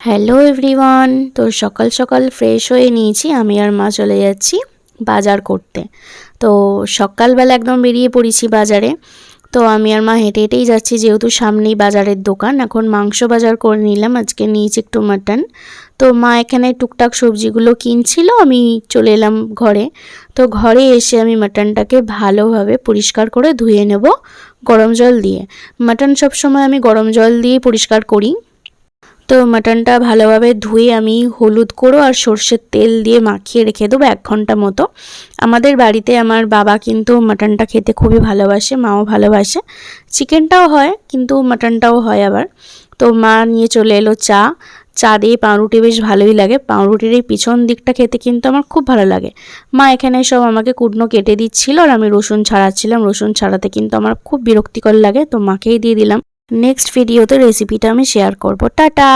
Hello everyone তো সকাল সকাল ফ্রেশ হয়ে নিয়েছি, আমি আর মা চলে যাচ্ছি বাজার করতে। তো সকালবেলা একদম বেরিয়ে পড়েছি বাজারে, তো আমি আর মা হেঁটে হেঁটেই যাচ্ছি যেহেতু সামনেই বাজারের দোকান, এখন মাংস বাজার করে নিলাম, আজকে নিয়েছি একটু মাটন তো মা এখানে টুকটাক সবজিগুলো কিনছিল, আমি চলে এলাম ঘরে। তো ঘরে এসে আমি মাটনটাকে ভালোভাবে পরিষ্কার করে ধুয়ে নেব, গরম জল দিয়ে। মাটন সবসময় আমি গরম জল দিয়ে পরিষ্কার করি। তো মাটনটা ভালোভাবে ধুয়ে আমি হলুদ গুঁড়ো আর সর্ষের তেল দিয়ে মাখিয়ে রেখে দেবো এক ঘণ্টা মতো। আমাদের বাড়িতে আমার বাবা কিন্তু মাটনটা খেতে খুবই ভালোবাসে, মাও ভালোবাসে। চিকেনটাও হয় কিন্তু মাটনটাও হয় আবার। তো মা নিয়ে চলে এলো চা। চা দিয়ে পাউরুটি বেশ ভালোই লাগে। পাউরুটির এই পিছন দিকটা খেতে কিন্তু আমার খুব ভালো লাগে। মা এখানে সব আমাকে কুটনো কেটে দিচ্ছিল আর আমি রসুন ছাড়াচ্ছিলাম। রসুন ছাড়াতে কিন্তু আমার খুব বিরক্তিকর লাগে, তো মাকেই দিয়ে দিলাম। নেক্সট ভিডিওতে রেসিপিটা আমি শেয়ার করব। টাটা!